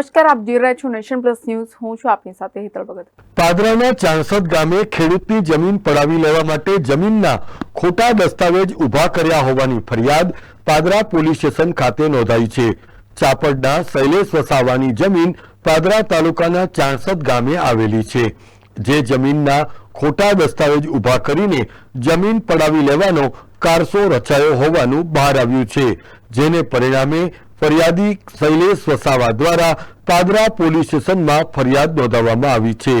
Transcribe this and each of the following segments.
નમસ્કાર, આપ જોઈ રહ્યા છો નેશન પ્લસ ન્યૂઝ. હું છું આપની સાથે હેતલ ભગત. પાદરાના ચાણસદ ગામે ખેડૂતની જમીન પડાવી લેવા માટે જમીનના ખોટા દસ્તાવેજ ઊભા કર્યા હોવાની ફરિયાદ પાદરા પોલીસ સ્ટેશન ખાતે નોંધાઈ છે. ચાપડના શૈલેષ વસાવાની જમીન પાદરા તાલુકાના ચાણસદ ગામે આવેલી છે. જે જમીનના ખોટા દસ્તાવેજ ઊભા કરીને જમીન પડાવી લેવાનો કારસો રચાયો હોવાનું બહાર આવ્યું છે. જેને પરિણામે ફરિયાદી શૈલેષ વસાવા દ્વારા પાદરા પોલીસ સ્ટેશનમાં ફરિયાદ નોંધાવવામાં આવી છે.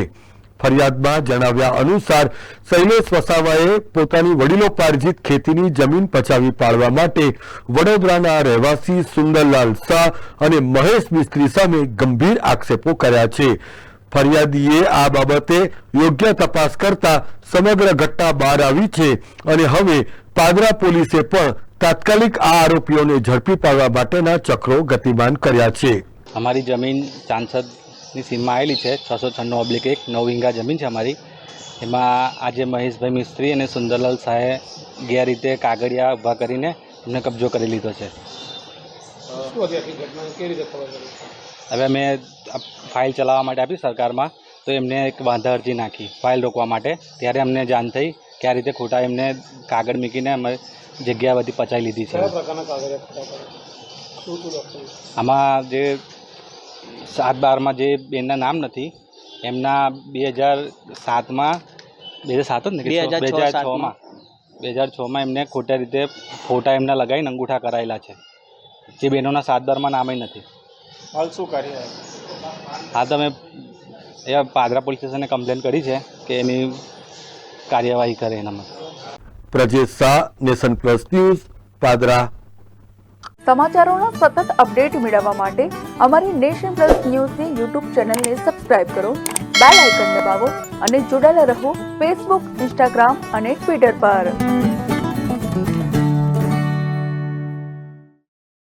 ફરિયાદમાં જણાવ્યા અનુસાર, શૈલેષ વસાવાએ પોતાની વડીલોપાર્જિત ખેતીની જમીન પચાવી પાડવા માટે વડોદરાના રહેવાસી સુંદરલાલ શાહ અને મહેશ મિસ્ત્રી સામે ગંભીર આક્ષેપો કર્યા છે. ફરિયાદીએ આ બાબતે યોગ્ય તપાસ કરતા સમગ્ર ઘટના બહાર આવી છે અને હવે પાદરા પોલીસે પણ તાત્કાલિક આ આરોપીઓને ઝડપી પાડવા માટેના ચક્રો ગતિમાન કર્યા છે. અમારી જમીન ચાંસદની સીમમાં આવેલી છે છસો છન્નું ઓબ્લિક એક નવ વીંગા જમીન છે અમારી. એમાં આજે મહેશભાઈ મિસ્ત્રી અને સુંદરલાલ શાહે ગેરરીતે કાગળિયા ઊભા કરીને એમને કબજો કરી લીધો છે. હવે અમે ફાઇલ ચલાવવા માટે આપી સરકારમાં તો એમને એક વાંધા અરજી નાખી ફાઇલ રોકવા માટે. ત્યારે અમને જાણ થઈ કે આ રીતે ખોટા એમને કાગળ મૂકીને અમે જગ્યા બધી પચાવી લીધી છે. આમાં જે સાત બારમાં જે બેનના નામ નથી એમના બે હજાર સાતમાં બે હજાર સાત જ ને બે હજાર બે હજાર છમાં. બે હજાર છમાં એમને ખોટા રીતે ફોટા એમના લગાવીને અંગૂઠા કરાયેલા છે. જે બહેનોના સાત બારમાં નામે નથી. હાલ શું કાર્ય હા તમે એ પાદરા પોલીસ સ્ટેશને કમ્પ્લેન કરી છે કે એની કાર્યવાહી કરે એનામાં Prajesh Shah Nation Plus News Padra. સમાચારોના સતત અપડેટ મેળવવા માટે અમારી નેશન પ્લસ ન્યૂઝની યુટ્યુબ ચેનલને સબસ્ક્રાઇબ કરો બેલ આઇકન દબાવો અને જોડાયેલા રહો ફેસબુક ઇન્સ્ટાગ્રામ અને ટ્વિટર પર.